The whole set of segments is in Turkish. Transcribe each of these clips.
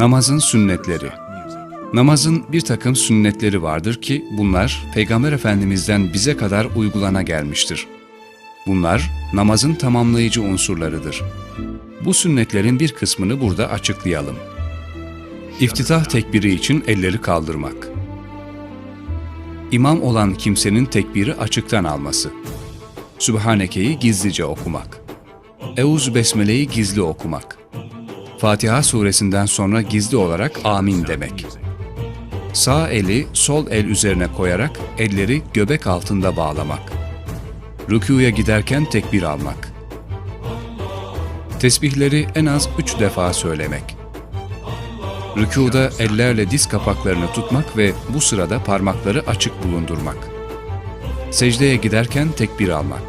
Namazın sünnetleri Namazın bir takım sünnetleri vardır ki bunlar Peygamber Efendimiz'den bize kadar uygulana gelmiştir. Bunlar namazın tamamlayıcı unsurlarıdır. Bu sünnetlerin bir kısmını burada açıklayalım. İftitah tekbiri için elleri kaldırmak. İmam olan kimsenin tekbiri açıktan alması. Sübhaneke'yi gizlice okumak. Euz Besmele'yi gizli okumak. Fatiha suresinden sonra gizli olarak amin demek. Sağ eli sol el üzerine koyarak elleri göbek altında bağlamak. Rükûya giderken tekbir almak. Tesbihleri en az üç defa söylemek. Rükuda ellerle diz kapaklarını tutmak ve bu sırada parmakları açık bulundurmak. Secdeye giderken tekbir almak.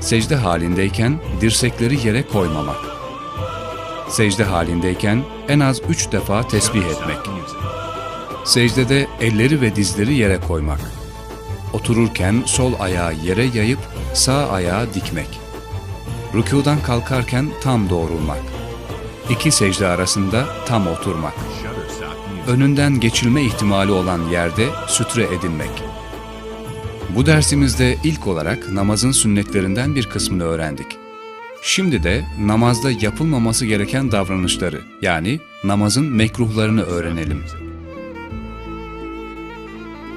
Secde halindeyken dirsekleri yere koymamak. Secde halindeyken en az üç defa tesbih etmek. Secdede elleri ve dizleri yere koymak. Otururken sol ayağı yere yayıp sağ ayağı dikmek. Rükudan kalkarken tam doğrulmak. İki secde arasında tam oturmak. Önünden geçilme ihtimali olan yerde sütre edinmek. Bu dersimizde ilk olarak namazın sünnetlerinden bir kısmını öğrendik. Şimdi de namazda yapılmaması gereken davranışları yani namazın mekruhlarını öğrenelim.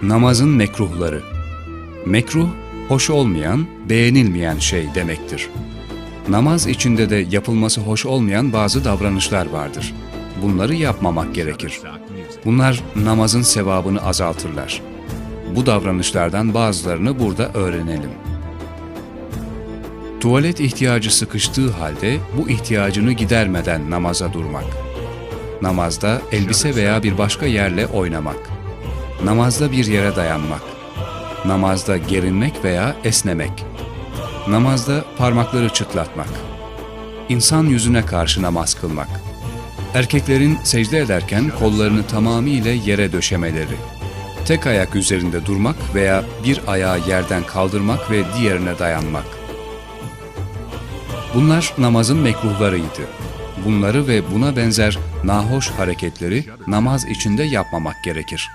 Namazın mekruhları Mekruh, hoş olmayan, beğenilmeyen şey demektir. Namaz içinde de yapılması hoş olmayan bazı davranışlar vardır. Bunları yapmamak gerekir. Bunlar namazın sevabını azaltırlar. Bu davranışlardan bazılarını burada öğrenelim. Tuvalet ihtiyacı sıkıştığı halde bu ihtiyacını gidermeden namaza durmak. Namazda elbise veya bir başka yerle oynamak. Namazda bir yere dayanmak. Namazda gerinmek veya esnemek. Namazda parmakları çıtlatmak. İnsan yüzüne karşı namaz kılmak. Erkeklerin secde ederken kollarını tamamıyla yere döşemeleri. Tek ayak üzerinde durmak veya bir ayağı yerden kaldırmak ve diğerine dayanmak. Bunlar namazın mekruhlarıydı. Bunları ve buna benzer nahoş hareketleri namaz içinde yapmamak gerekir.